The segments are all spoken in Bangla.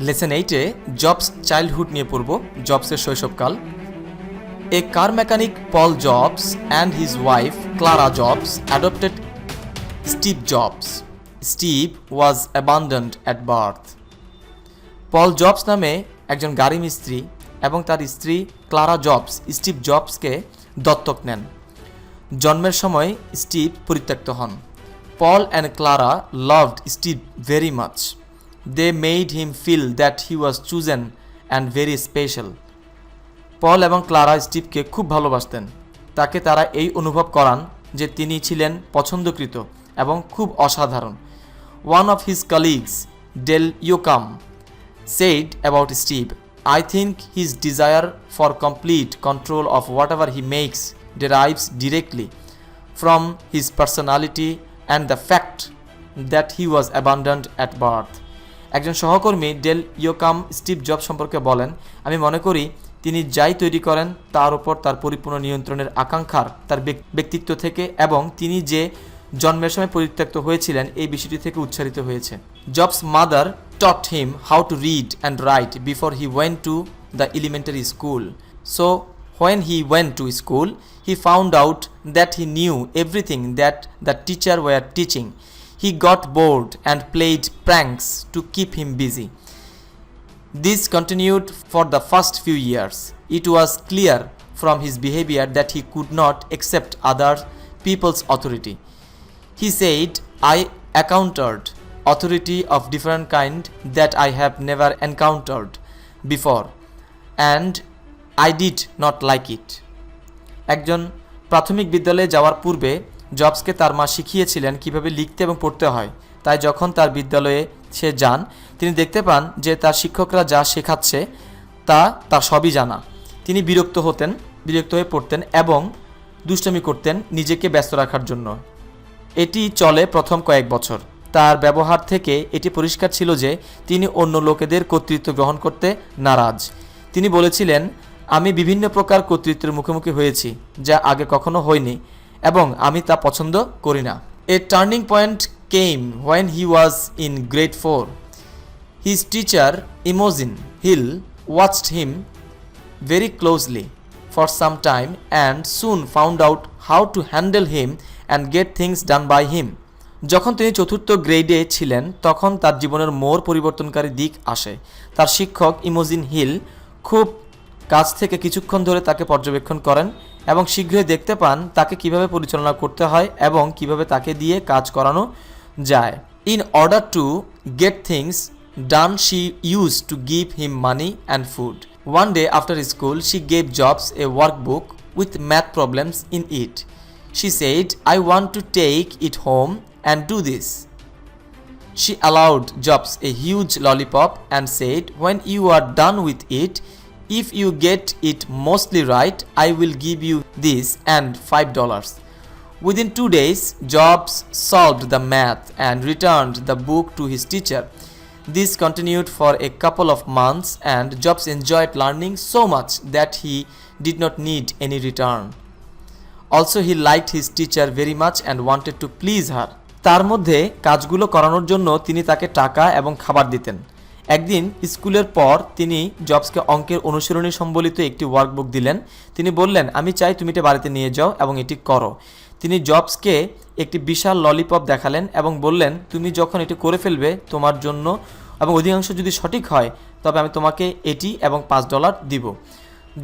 লেসন এইটে জবস চাইল্ডহুড নিয়ে পড়ব জবসের শৈশবকাল। A car mechanic Paul Jobs and his wife Clara Jobs adopted Steve Jobs Steve was abandoned at birth Paul Jobs নামে একজন গাড়ি মিস্ত্রি এবং তার স্ত্রী ক্লারা জবস স্টিভ জবসকে দত্তক নেন। জন্মের সময় স্টিভ পরিত্যক্ত হন। Paul and Clara loved Steve very much they made him feel that he was chosen and very special Paul এবং ক্লারা স্টিভকে খুব ভালোবাসতেন। তাকে তারা এই অনুভব করান যে তিনি ছিলেন পছন্দকৃত এবং খুব অসাধারণ। One of his colleagues Dale Yocam said about Steve I think his desire for complete control of whatever he makes derives directly from his personality and the fact that he was abandoned at birth একজন সহকর্মী ডেল ইয়োকাম স্টিভ জব সম্পর্কে বলেন, আমি মনে করি তিনি যাই তৈরি করেন, তার উপর তার পরিপূর্ণ নিয়ন্ত্রণের আকাঙ্ক্ষার তার ব্যক্তিত্ব থেকে এবং তিনি যে জন্মের সময় পরিত্যক্ত হয়েছিলেন, এই বিষয়টি থেকে উচ্চারিত হয়েছে। Jobs mother taught him how to read and write before he went to the elementary school. So, when he went to school, he found out that he knew everything that the teacher were teaching. He got bored and played pranks to keep him busy. This continued for the first few years. It was clear from his behavior that he could not accept other people's authority. He said, I encountered authority of different kind that I have never encountered before and I did not like it. একজন প্রাথমিক বিদ্যালয়ে যাওয়ার পূর্বে জবসকে তার মা শিখিয়েছিলেন কীভাবে লিখতে এবং পড়তে হয়। তাই যখন তার বিদ্যালয়ে সে যান, তিনি দেখতে পান যে তার শিক্ষকরা যা শেখাচ্ছে তা তার সবই জানা। তিনি বিরক্ত হতেন, বিরক্ত হয়ে পড়তেন এবং দুষ্টমি করতেন নিজেকে ব্যস্ত রাখার জন্য। এটি চলে প্রথম কয়েক বছর। তার ব্যবহার থেকে এটি পরিষ্কার ছিল যে তিনি অন্য লোকেদের কর্তৃত্ব গ্রহণ করতে নারাজ। তিনি বলেছিলেন, আমি বিভিন্ন প্রকার কর্তৃত্বের মুখোমুখি হয়েছি, যা আগে কখনো হয়নি। এবং আমি তা পছন্দ করি না। A turning point came when he was in grade four his teacher Imogene Hill watched him very closely for some time and soon found out how to handle him and get things done by him. যখন তিনি চতুর্থ গ্রেডে ছিলেন, তখন তার জীবনের মোর পরিবর্তনকারী দিক আসে। তার শিক্ষক ইমোজিন হিল খুব কাছ থেকে কিছুক্ষণ ধরে তাকে পর্যবেক্ষণ করেন এবং শীঘ্রই দেখতে পান তাকে কীভাবে পরিচালনা করতে হয় এবং কীভাবে তাকে দিয়ে কাজ করানো যায়। In order to get things done she used to give him money and food one day after school she gave Jobs a workbook with math problems in it she said I want to take it home and do this she allowed Jobs a huge lollipop and said when you are done with it if you get it mostly right, I will give you this and $5. Within two days, Jobs solved the math and returned the book to his teacher. This continued for a couple of months, and Jobs enjoyed learning so much that he did not need any return. Also, he liked his teacher very much and wanted to please her. তার মধ্যে কাজগুলো করানোর জন্য তিনি তাকে টাকা এবং খাবার দিতেন একদিন স্কুলের পর তিনি জবসকে অঙ্কের অনুশীলনী সম্বলিত একটি ওয়ার্কবুক দিলেন। তিনি বললেন, আমি চাই তুমি এটা বাড়িতে নিয়ে যাও এবং এটি করো। তিনি জবসকে একটি বিশাল ললিপপ দেখালেন এবং বললেন, তুমি যখন এটি করে ফেলবে তোমার জন্য এবং অধিকাংশ যদি সঠিক হয়, তবে আমি তোমাকে এটি এবং পাঁচ ডলার দিব।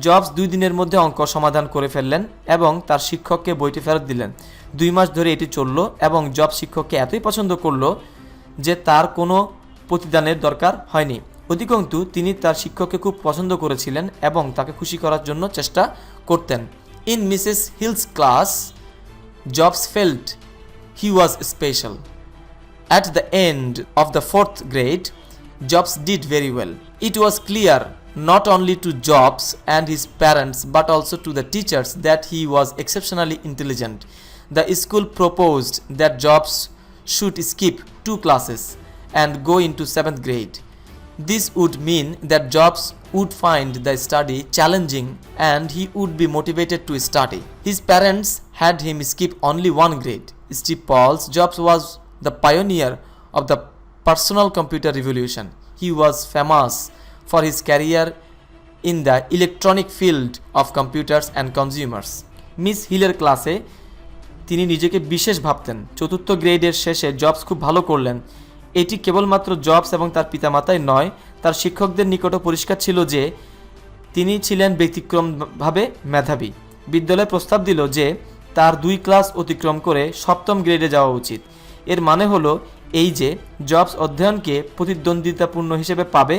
জবস দুই দিনের মধ্যে অঙ্ক সমাধান করে ফেললেন এবং তার শিক্ষককে বইটি ফেরত দিলেন। দুই মাস ধরে এটি চলল এবং জব শিক্ষককে এতই পছন্দ করল যে তার কোনো প্রতিদানের দরকার হয়নি। অধিকন্তু, তিনি তার শিক্ষককে খুব পছন্দ করেছিলেন এবং তাকে খুশি করার জন্য চেষ্টা করতেন। In Mrs Hill's class, Jobs felt, he was special. At the end of the fourth grade, Jobs did very well. It was clear not only to Jobs and his parents, but also to the teachers that he was exceptionally intelligent. The school proposed that Jobs should skip two classes. And go into seventh grade. This would mean that Jobs would find the study challenging and he would be motivated to study. His parents had him skip only one grade. Steve Pauls, Jobs was the pioneer of the personal computer revolution. He was famous for his career in the electronic field of computers and consumers. Miss হিলের ক্লাসে তিনি নিজেকে বিশেষ ভাবতেন চতুর্থ গ্রেডের শেষে জবস খুব ভালো করলেন এটি কেবলমাত্র জবস এবং তার পিতামাতাই নয়, তার শিক্ষকদের নিকটও পরিষ্কার ছিল যে তিনি ছিলেন ব্যতিক্রমভাবে মেধাবী। বিদ্যালয় প্রস্তাব দিল যে তার দুই ক্লাস অতিক্রম করে সপ্তম গ্রেডে যাওয়া উচিত। এর মানে হলো এই যে জবস অধ্যয়নকে প্রতিদ্বন্দ্বিতাপূর্ণ হিসেবে পাবে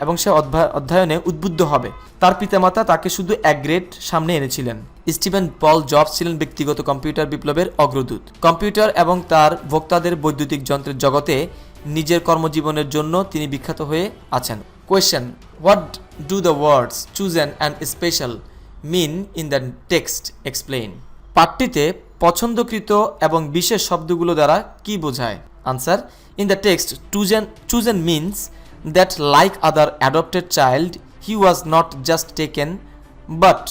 এবং সে অধ্যা- অধ্যয়নে উদ্বুদ্ধ হবে। তার পিতামাতা তাকে শুধু এক গ্রেড সামনে এনেছিলেন। স্টিভেন পল জবস ছিলেন ব্যক্তিগত কম্পিউটার বিপ্লবের অগ্রদূত। কম্পিউটার এবং তার ভোক্তাদের বৈদ্যুতিক যন্ত্রের জগতে নিজের কর্মজীবনের জন্য তিনি বিখ্যাত হয়ে আছেন। Question what do the words chosen and special mean in the text explain পাঠটিতে পছন্দকৃত এবং বিশেষ শব্দগুলো দ্বারা কি বোঝায়? Answer in the text chosen chosen means that like other adopted child he was not just taken but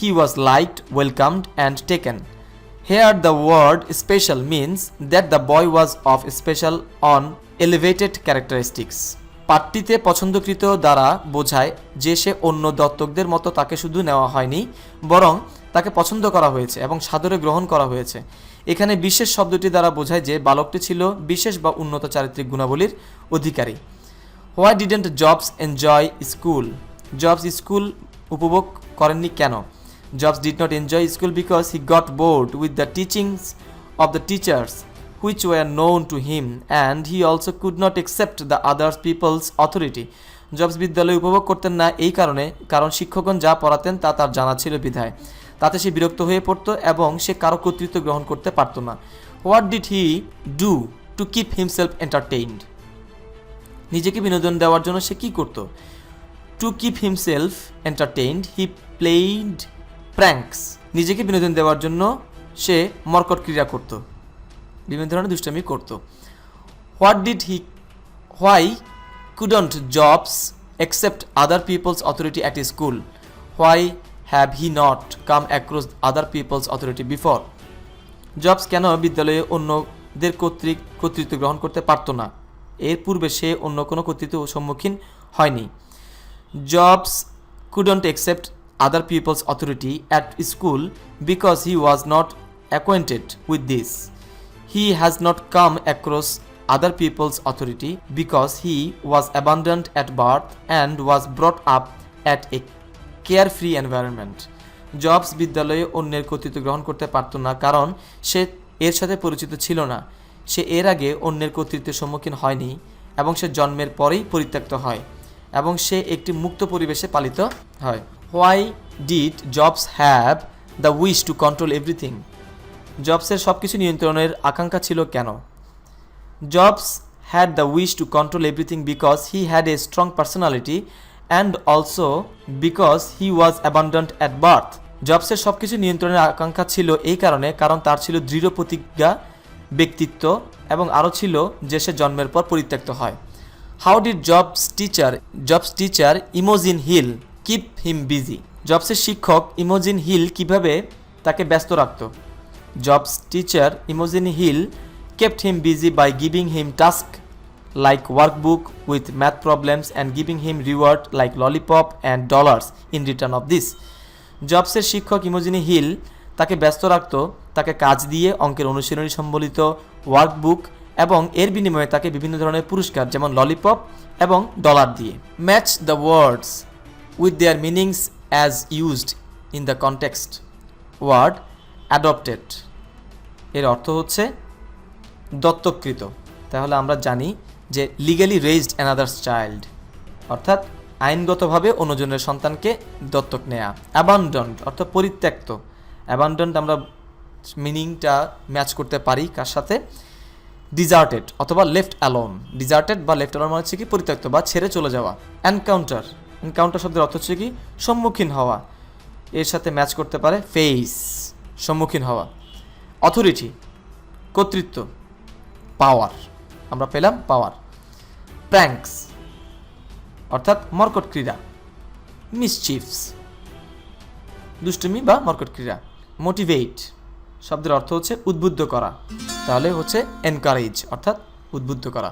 he was liked welcomed and taken Here, the word special means that the boy was of special on elevated characteristics. পাঠটিতে পছন্দকৃত দ্বারা বোঝায় যে সে অন্য দত্তকদের মতো তাকে শুধু নেওয়া হয়নি বরং তাকে পছন্দ করা হয়েছে এবং সাদরে গ্রহণ করা হয়েছে। এখানে বিশেষ শব্দটি দ্বারা বোঝায় যে বালকটি ছিল বিশেষ বা উন্নত চারিত্রিক গুণাবলীর অধিকারী। Why didn't Jobs enjoy school Jobs school উপভোগ করেননি কেন? Jobs did not enjoy school because he got bored with the teachings of the teachers which were known to him and he also could not accept the others people's authority Jobs বিদ্যালয় উপভোগ করতেন না এই কারণে, কারণ শিক্ষকগণ যা পড়াতেন তা তার জানা ছিল বিধায়। তাতে সে বিরক্ত হয়ে পড়তো এবং সে কারও কর্তৃত্ব গ্রহণ করতে পারত না। What did he do to keep himself entertained নিজেকে বিনোদন দেওয়ার জন্য সে কী করতো? To keep himself entertained he played pranks নিজেকে বিনোদন দেওয়ার জন্য সে মর্কট ক্রীড়া করত। বিভিন্ন ধরনের দুষ্টামি করত। What did he why couldn't Jobs except other people's authority at school? Why have he not come across other people's authority before? Jobs কেন বিদ্যালয়ে অন্যদের কর্তৃক, কর্তৃত্ব গ্রহণ করতে পারতো না? এর পূর্বে সে অন্য কোনো কর্তৃত্ব সম্মুখীন হয়নি। Jobs couldn't accept other people's authority at school because he was not acquainted with this he has not come across other people's authority because he was abandoned at birth and was brought up at a carefree environment Jobs বিদ্যালয়ে অন্যের কর্তৃত্ব গ্রহণ করতে পারত না কারণ সে এর সাথে পরিচিত ছিল না। সে এর আগে অন্যের কর্তৃত্বের সম্মুখীন হয়নি এবং সে জন্মের পরেই পরিত্যক্ত হয় এবং সে একটি মুক্ত পরিবেশে পালিত হয়। Why did Jobs have the wish to control everything জবসের সব কিছু নিয়ন্ত্রণের আকাঙ্ক্ষা ছিল কেন? Jobs had the wish to control everything because he had a strong personality and also because he was abandoned at birth জবসের সব কিছু নিয়ন্ত্রণের আকাঙ্ক্ষা ছিল এই কারণে, কারণ তার ছিল দৃঢ় প্রতিজ্ঞা ব্যক্তিত্ব এবং আরও ছিল যে সে জন্মের পর পরিত্যক্ত হয়। How did Jobs teacher Jobs teacher Imogene Hill keep him busy জবসের শিক্ষক ইমোজিন হিল কীভাবে তাকে ব্যস্ত রাখত? Jobs teacher Imogene Hill kept him busy by giving him tasks like workbook with math problems and giving him reward like lollipop and dollars in return of this জবসের শিক্ষক ইমোজিনি হিল তাকে ব্যস্ত রাখত, তাকে কাজ দিয়ে অঙ্কের অনুশীলনী সম্বলিত ওয়ার্কবুক এবং এর বিনিময়ে তাকে বিভিন্ন ধরনের পুরস্কার যেমন ললিপপ এবং ডলার দিয়ে। Match the words with their meanings as used in the context word adopted. এর অর্থ হচ্ছে দত্তকৃত। তাহলে আমরা জানি যে লিগালি রেজড অ্যানাদার্স চাইল্ড অর্থাৎ আইনগতভাবে অন্যজনের সন্তানকে দত্তক নেয়া অ্যাবান্ডন্ড অর্থাৎ পরিত্যক্ত। অ্যাবান্ডন্ড আমরা মিনিংটা ম্যাচ করতে পারি কার সাথে? ডিজার্টেড অথবা লেফট অ্যালোন ডিজার্টেড বা লেফট অ্যালোন মানে হচ্ছে কি পরিত্যক্ত বা ছেড়ে চলে যাওয়া। এনকাউন্টার এনকাউন্টার শব্দের অর্থ হচ্ছে কি সম্মুখীন হওয়া। এর সাথে ম্যাচ করতে পারে ফেস সম্মুখীন হওয়া। অথরিটি কর্তৃত্ব. পাওয়ার আমরা পেলাম পাওয়ার প্র্যাঙ্কস অর্থাৎ মর্কট ক্রীড়া। মিসচিফস দুষ্টুমি বা মর্কট ক্রীড়া। মোটিভেট শব্দের অর্থ হচ্ছে উদ্বুদ্ধ করা। তাহলে হচ্ছে এনকারেজ অর্থাৎ উদ্বুদ্ধ করা।